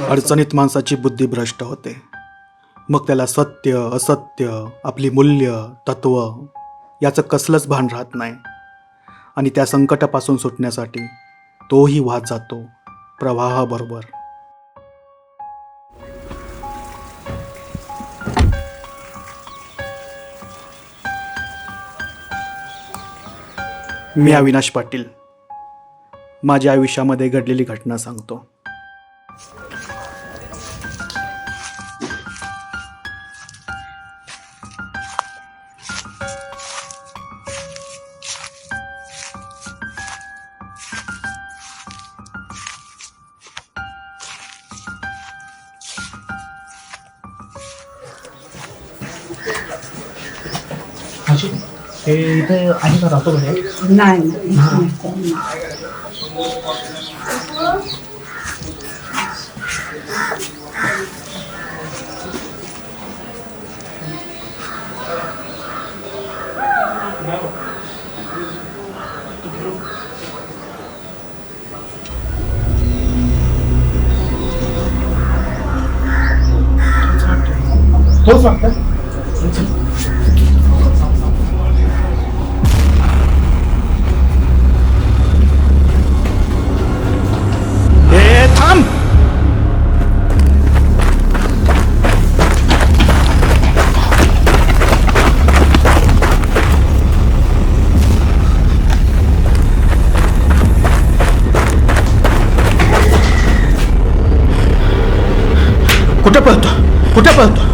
अडचणीत माणसाची बुद्धी भ्रष्ट होते. मग त्याला सत्य असत्य आपली मूल्य तत्व याचं कसलंच भान राहत नाही. आणि त्या संकटापासून सुटण्यासाठी तोही वाहत जातो प्रवाहाबरोबर. मी अविनाश पाटील. माझ्या आयुष्यामध्ये घडलेली घटना सांगतो. हे इथे आहे का राहतो म्हणे नाही नाही तोच वाटतं कुठे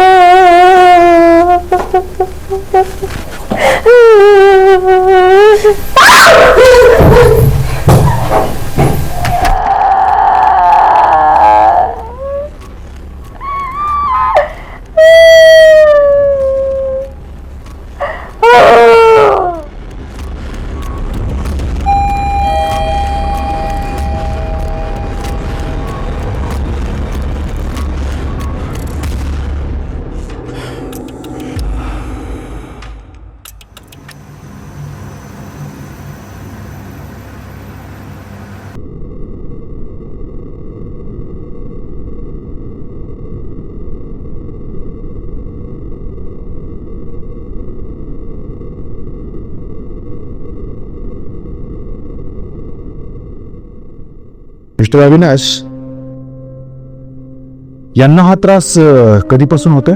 मिस्टर अविनाश. यांना हा त्रास कधीपासून होतोय?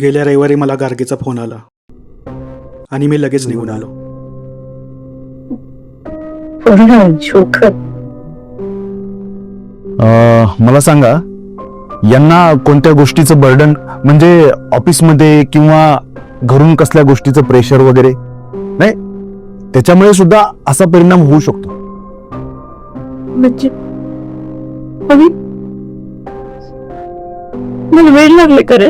गेल्या रविवारी मला गार्गीचा फोन आला. आणि मी लगेच निघून आलो. अ, मला सांगा यांना कोणत्या गोष्टीचं बर्डन म्हणजे ऑफिसमध्ये किंवा घरून कसल्या गोष्टीचं प्रेशर वगैरे? नाही त्याच्यामुळे सुद्धा असा परिणाम होऊ शकतो. म्हणजे अभि? मला वेळ लागले करे।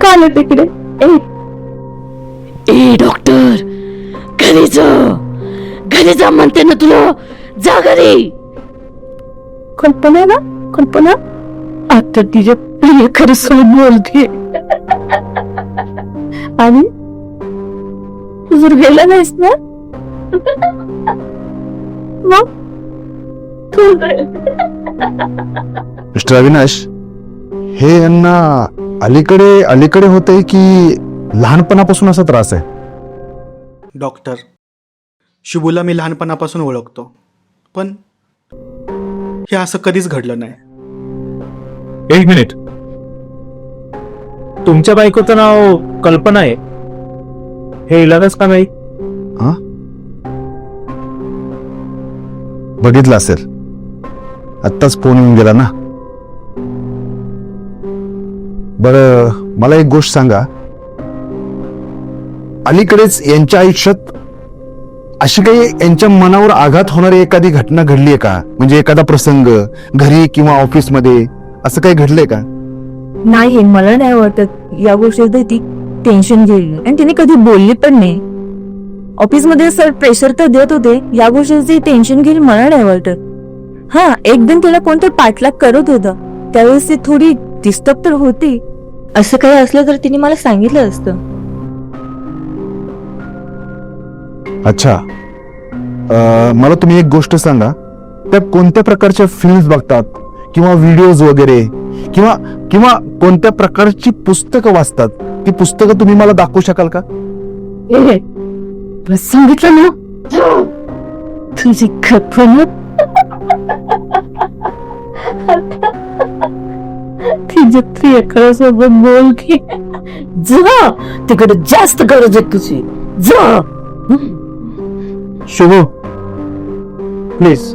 का आले तिकडे। ए। ए डॉक्टर घरी जा। घरी जा म्हणते ना तुला। जा घरी। कल्पना ना कल्पना? आता तिच्या प्रिय खरं सोय बोलते आणि? जर गेला नाहीस ना? मग तू मिस्टर अविनाश हे यांना अलीकडे अलीकडे होते की लहानपणापासून असा त्रास आहे? डॉक्टर शुभूला मी लहानपणापासून ओळखतो पण हे असं कधीच घडलं नाही. एक मिनिट. तुमच्या बायकोचं नाव कल्पना आहे. हे इलाजच का नाही? बघितलं असेल. आत्ताच फोन येऊन गेला ना. बर मला एक गोष्ट सांगा. अलीकडेच यांच्या आयुष्यात अशी काही यांच्या मनावर आघात होणारी एखादी घटना घडली आहे का? म्हणजे एखादा प्रसंग घरी किंवा ऑफिसमध्ये असं काही घडलंय का? नाही मला नाही वाटत. या गोष्टीत ती टेन्शन घेईल. आणि तिने कधी बोलली पण नाही. ऑफिसमध्ये सर प्रेशर तर देत होते या गोष्टीची टेन्शन घेईल मला नाही वाटत हा एकदम तिला कोणतं पाठलाग करत होतं. त्यावेळेस ती थोडी डिस्टर्ब तर होती. असं काही असलं तर तिने मला सांगितलं असतं. अच्छा. अं, मला तुम्ही एक गोष्ट सांगा. त्या कोणत्या प्रकारच्या फिल्म्स बघतात? किंवा व्हिडिओज वगैरे? किंवा किंवा कोणत्या प्रकारची पुस्तकं वाचतात? ती पुस्तकं तुम्ही मला दाखवू शकाल का? ए, तुला सांगितलं ना तुझी कल्पना तिच्या प्रियकरासोबत बोल की जा तिकडे जास्त गरज आहे तुझी जा शुभू प्लीज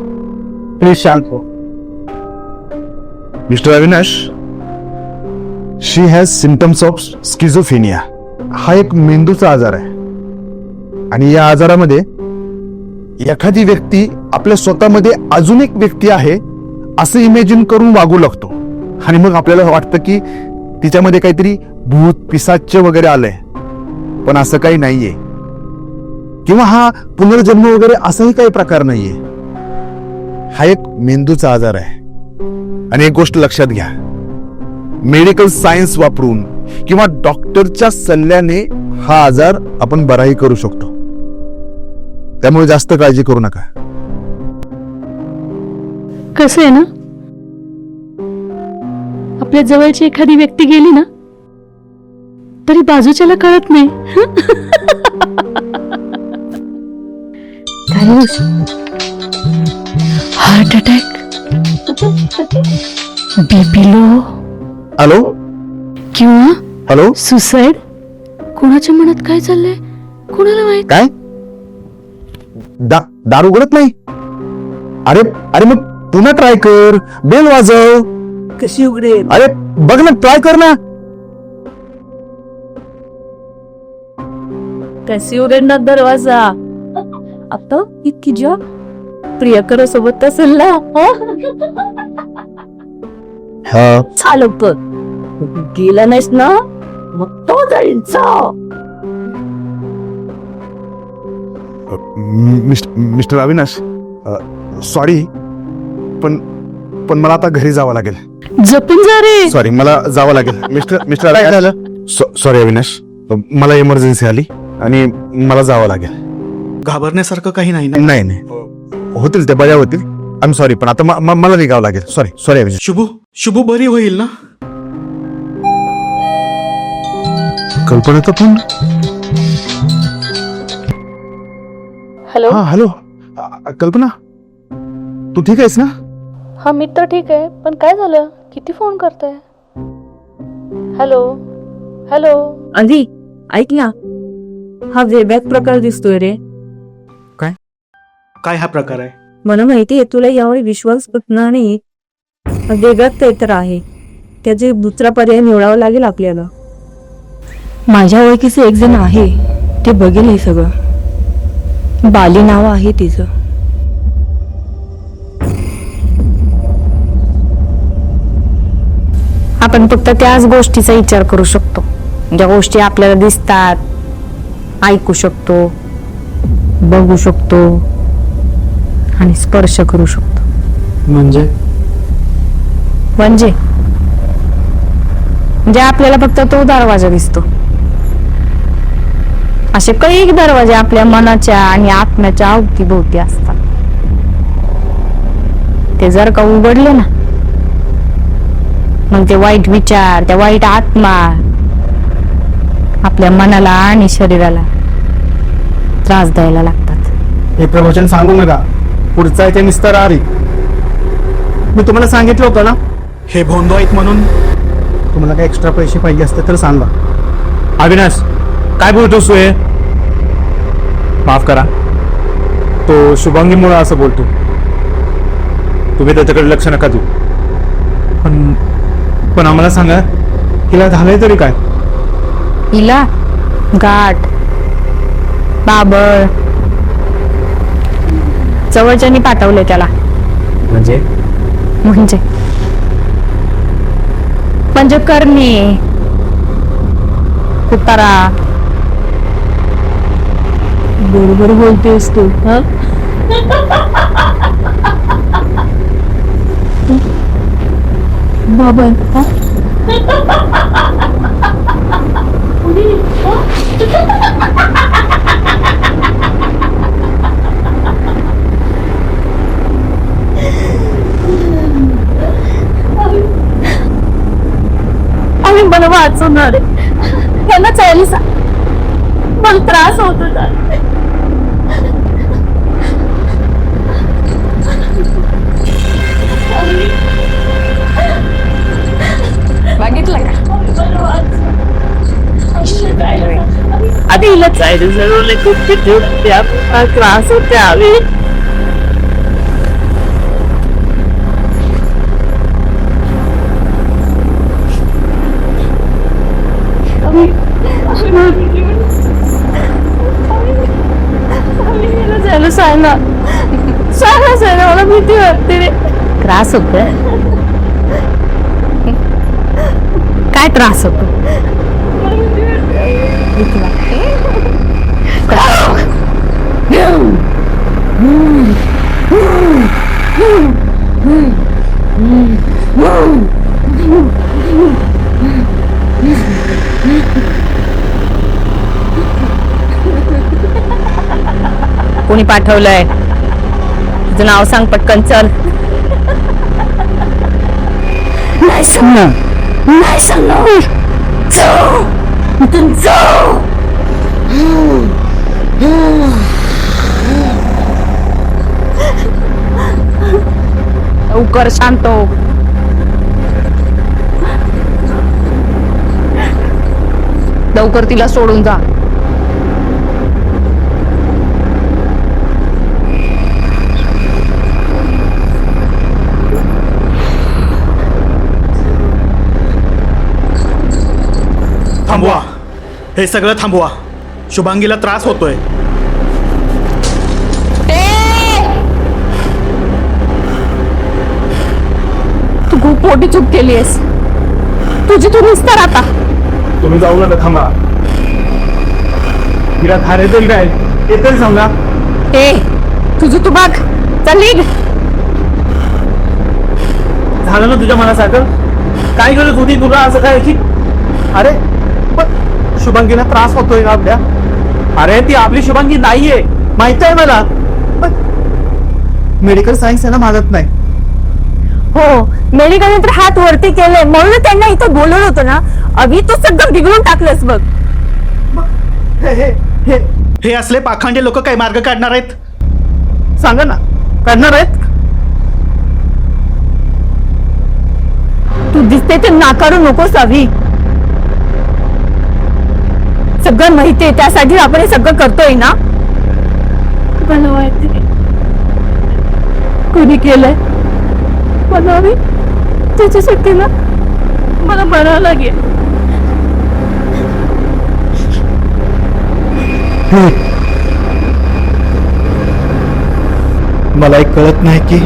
प्लीज शांत हो mister Avinash she has symptoms of schizophrenia हा एक मेंदूचा आजार आहे आणि या आजारामध्ये एखादी व्यक्ती आपल्या स्वतःमध्ये अजून एक व्यक्ती आहे असं इमॅजिन करून वागू लागतो. आणि मग आपल्याला वाटतं की तिच्यामध्ये काहीतरी भूत पिसाच्य वगैरे आलंय. पण असं काही नाहीये. किंवा हा पुनर्जन्म वगैरे असाही काही प्रकार नाहीये. हा एक मेंदूचा आजार आहे. आणि एक गोष्ट लक्षात घ्या. मेडिकल सायन्स वापरून किंवा डॉक्टरच्या सल्ल्याने हा आजार आपण बराही करू शकतो. त्यामुळे जास्त काळजी करू नका. कसं आहे ना? आपल्या जवळची एखादी व्यक्ती गेली ना तरी बाजूच्याला कळत नाही. Heart attack? BP low? Hello? किंवा हॅलो? सुसाईड? कोणाच्या मनात काय चाललंय? कोणाला माहीत? काय? दा दार उघडत नाही? अरे अरे मग पुन्हा ट्राय कर. बेल वाजव. कशी उघडेल? अरे बघ ना ट्राय कर ना. कशी उघडणार दरवाजा? आता की तुझ्या प्रियकरासोबत असेल ना? हा. चालव बघ गेला नाहीस ना? मग तो जाईल चाव मिस्टर मिस्टर अविनाश सॉरी पण पण मला आता घरी जावं लागेल. जपून जा रे. सॉरी मला जावं लागेल. मिस्टर मिस्टर काय झालं? सॉरी अविनाश. मला इमर्जन्सी आली आणि मला जावं लागेल. घाबरण्यासारखं काही नाही ना? नाही नाही. होतील ते बऱ्या होतील. आय एम सॉरी पण आता म- म- मला निघावं लागेल. Sorry sorry Avinash. Shubhu Shubhu बरी होईल ना? कल्पना तर पण हॅलो? हा हॅलो. अ- कल्पना? तू ठीक आहेस ना? हा मी तर ठीक आहे. पण काय झालं? किती फोन करताय? हॅलो? हॅलो? आधी ऐक ना. हा वेगळाच प्रकार दिसतोय रे. काय? हा प्रकार आहे? मला माहितीये तुला यावर विश्वास बसणार नाही. हा वेगळाच काहीतरी आहे. त्याचे दुसरा पर्याय निवडावा लागेल आपल्याला. माझ्या ओळखीचे एक जण आहे. ते बघेल हे सगळं. बाली नाव आहे तिचं. आपण फक्त त्याच गोष्टीचा विचार करू शकतो. ज्या गोष्टी आपल्याला दिसतात ऐकू शकतो बघू शकतो आणि स्पर्श करू शकतो. म्हणजे? म्हणजे? म्हणजे आपल्याला फक्त तो दरवाजा दिसतो. असे काही दरवाजे आपल्या मनाच्या आणि आत्म्याच्या अवतीभोवती असतात. ते जर का उघडले ना मग ते वाईट विचार त्या वाईट आत्मा आपल्या मनाला आणि शरीराला त्रास द्यायला लागतात. हे प्रवचन सांगू नका. पुढचा आहे ते निस्तर आरी. मी तुम्हाला सांगितलं होतं ना? हे भोंदो आहेत म्हणून. तुम्हाला काही एक्स्ट्रा पैसे पाहिजे असते तर सांगा. अविनाश काय बोलतोस तू हे? माफ करा. तो शुभांगीमुळे असं बोलतो. तुम्ही त्याच्याकडे लक्ष नका देऊ. पण पण आम्हाला सांगा तिला झालंय तरी काय? हिला? गाठ. बाबळ. जवळच्यानी पाठवले त्याला. म्हणजे? म्हणजे? म्हणजे करणे. उतारा. बरोबर बोलतेस तू हा? बाबा हा? आम्ही मला वाचवणार आहे. यांना सांग मला त्रास होत होता. बघितलं का आधी हिला चायली जरूर खूप आपला त्रास होते आम्ही सांगा सांगा सांगा मला भीती वाटते रे त्रास होत काय त्रास होतो? कोणी पाठवलंय? तुझं नाव सांग पटकन चल. नाही सांगणार नाही सांगणार जाऊ इथून जाऊ लवकर शांत हो. लवकर तिला सोडून जा. थांबवा. हे सगळं थांबवा. शुभांगीला त्रास होतोय. तू खूप मोठी चूक केली आहेस तुझी तू निस्तार आता. तुम्ही जाऊ नका थांबा. तिला धार येतील काय? तरी सांगा. ए तुझं तू बघ. चल निघ. झालं ना तुझ्या मनासारखं? काय गरज होती तुला? असं काय की? अरे शुभांगीला त्रास होतोय का आपल्या? अरे ती आपली शुभांगी नाहीये. माहीत आहे मला मेडिकल सायन्स यांना मागत नाही. हो मेडिकलने तर हात वरती केले म्हणून त्यांना इथं बोलवलं होतं ना. अभि तो सगळं बिघडून टाकलंस बघ. हे हे हे. हे असले पाखांडे लोक काय मार्ग काढणार आहेत? सांगा ना. करणार आहेत? तू दिसते ते नाकारू नकोस अभि. सगळं माहितीये त्यासाठी आपण हे सगळं करतोय ना? मला माहिती कोणी केलंय? अभि त्याच्यासाठी ना? मला बनावं लागेल. मला एक कळत नाही की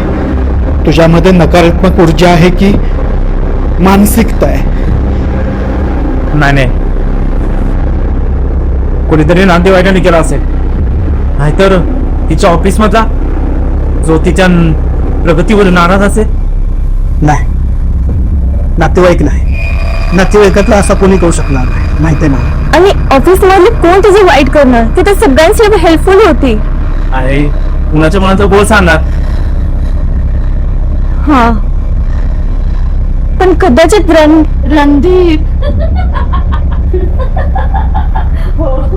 तुझ्यामध्ये नकारात्मक ऊर्जा आहे की मानसिकता आहे? नाही नाही. कोणीतरी नातेवाईकांनी केला असेल. नाहीतर तिच्या ऑफिस मधला जो तिच्या प्रगतीवर नाराज असेल? नाही. नातेवाईक नाही. नातेवाईकातला असा कोणी करू शकणार नाही. माहिती आहे ना आणि ऑफिस मधले कोण तुझं वाईट करणार? ती तर सगळ्यांची हेल्पफुल होती. आहे कुणाच्या मनाचा बोल सांगणार? हा. पण कदाचित रण रणदीप.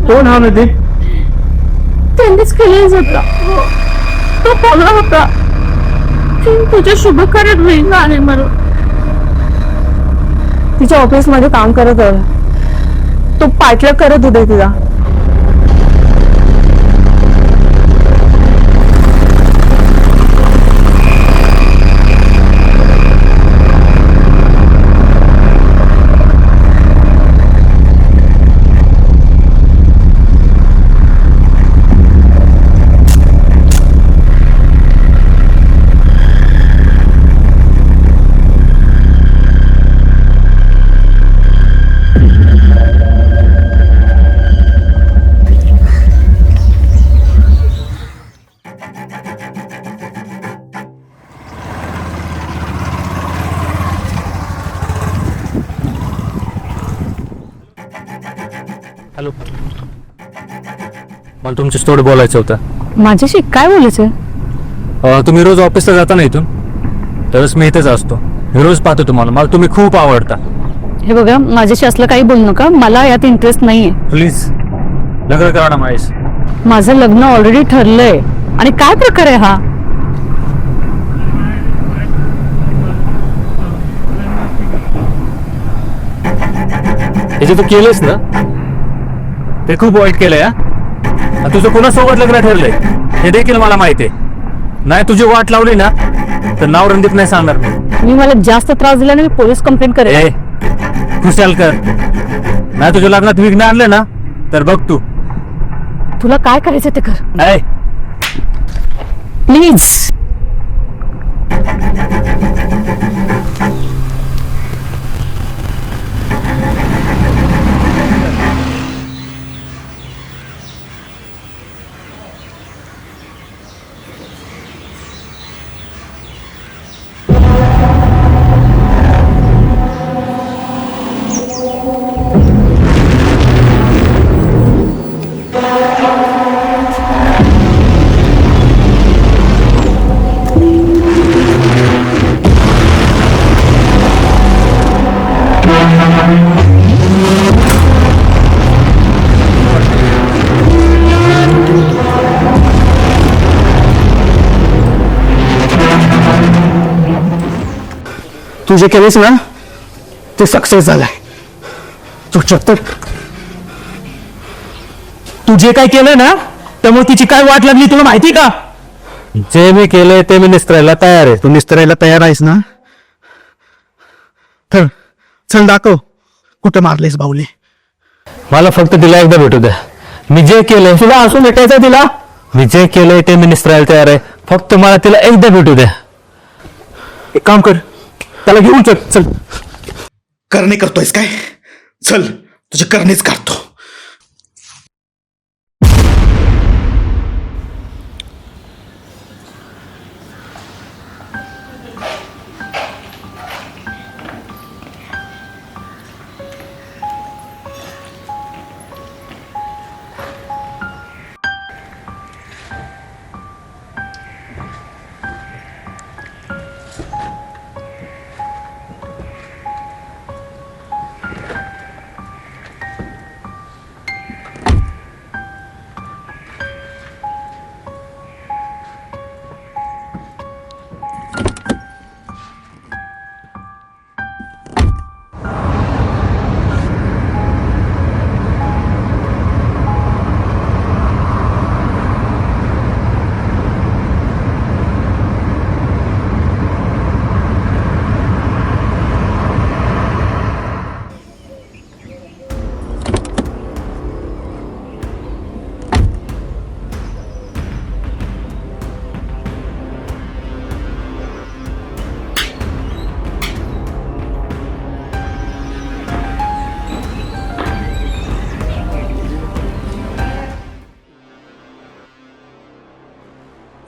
कोण हा नदी त्यांनीच केलेच होता तो बोलला होता की तुझ्या शुभ कार्यात होईल आहे म्हणून. तिच्या ऑफिसमध्ये काम करत तो पाठलाग करत होता तिला. तुमच्याशी थोडं बोलायचं होतं. माझ्याशी काय बोलायचं? अं, तुम्ही रोज ऑफिसला जाता ना इथून? तरच मी इथेच असतो. मी रोज पाहतो तुम्हाला. मला तुम्ही खूप आवडता. हे बघा माझ्याशी असलं काही बोलू नका. मला यात इंटरेस्ट नाहीये. प्लीज लग्न करा ना महेश. माझं लग्न ऑलरेडी ठरलंय. आणि काय प्रकार आहे हा? हे जे तू केलंस ना ते खूप वाईट केलंय हा? तुझं कोणासोबत लग्न ठरलंय. हे देखील मला माहिती आहे. नाही तुझी वाट लावली ना तर नाव रणदीप नाही सांगणार मी. मी मला जास्त त्रास दिला मी पोलीस कंप्लेंट करेन ए खुशाल कर. नाही तुझ्या लग्नात विघ्न आणलं ना तर बघ तू. तुला काय करायचं ते कर. प्लीज तू जे केलेस ना ते सक्सेस झालंय. तू तर तू जे काय केलं ना त्यामुळे तिची काय वाट लागली तुला माहिती का? जे मी केलंय ते मी निस्तरायला तयार आहे. तू निस्तरायला तयार आहेस ना? तर चल दाखव कुठं मारलेस बाहुले मला फक्त तिला एकदा भेटू द्या. मी जे केलंय तुला असून भेटायचं तिला? मी जे केलंय ते मी निस्तरायला तयार आहे. फक्त मला तिला एकदा भेटू द्या. एक काम कर त्याला घेऊन चल चल. करणे करतोयस काय? चल तुझे करणेच काढतो.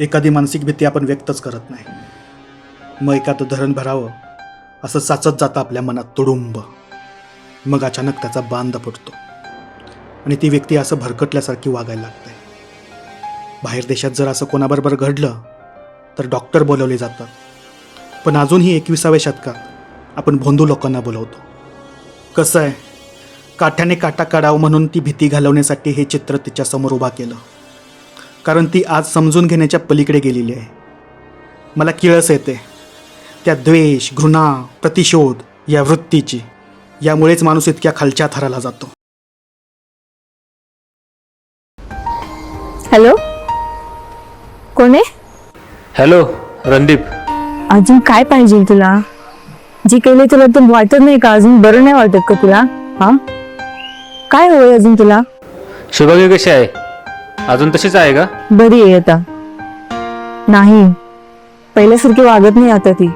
एखादी मानसिक भीती आपण व्यक्तच करत नाही. मग एखादं धरण भरावं असं साचत जातं आपल्या मनात तुडुंब. मग अचानक त्याचा बांध पडतो आणि ती व्यक्ती असं भरकटल्यासारखी वागायला लागते. बाहेर देशात जर असं कोणाबरोबर घडलं तर डॉक्टर बोलवले जातात. पण अजूनही एकविसाव्या शतकात आपण भोंदू लोकांना बोलवतो. कसं आहे? काठ्याने काटा काढावं म्हणून ती भीती घालवण्यासाठी हे चित्र तिच्यासमोर उभा केलं. कारण ती आज समजून घेण्याच्या पलीकडे गेलेली आहे. मला किळस येते. त्या द्वेष घृणा प्रतिशोध या वृत्तीची. यामुळेच माणूस इतक्या खालच्या थराला जातो. हॅलो? कोण आहे? हॅलो रणदीप. अजून काय पाहिजे तुला? जी केली तुला तर वाटत नाही का? अजून बरं नाही वाटत का तुला? हा? काय हवंय अजून तुला? शुभागी कशी आहे? अजून तशीच आहे का? बरी आहे आता. नाही पहिल्यासारखी वागत नाही आता ती.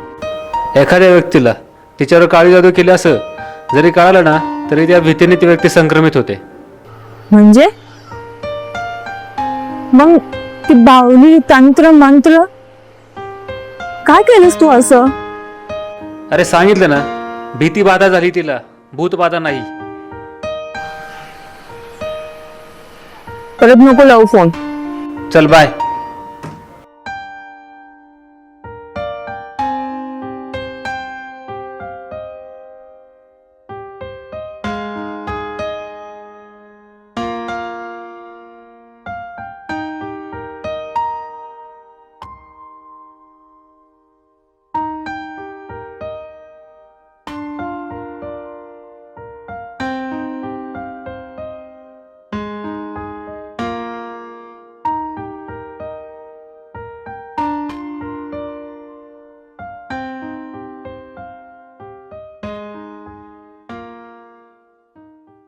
एखाद्या व्यक्तीला तिच्यावर काळी जादू केली असं जरी कळालं ना तरी त्या भीतीने ती व्यक्ती संक्रमित होते. म्हणजे? मग ती बावली तंत्र मंत्र? काय केलंस तू असं? अरे सांगितलं ना भीती बाधा झाली तिला भूत बाधा नाही. परत नको लावू फोन चल बाय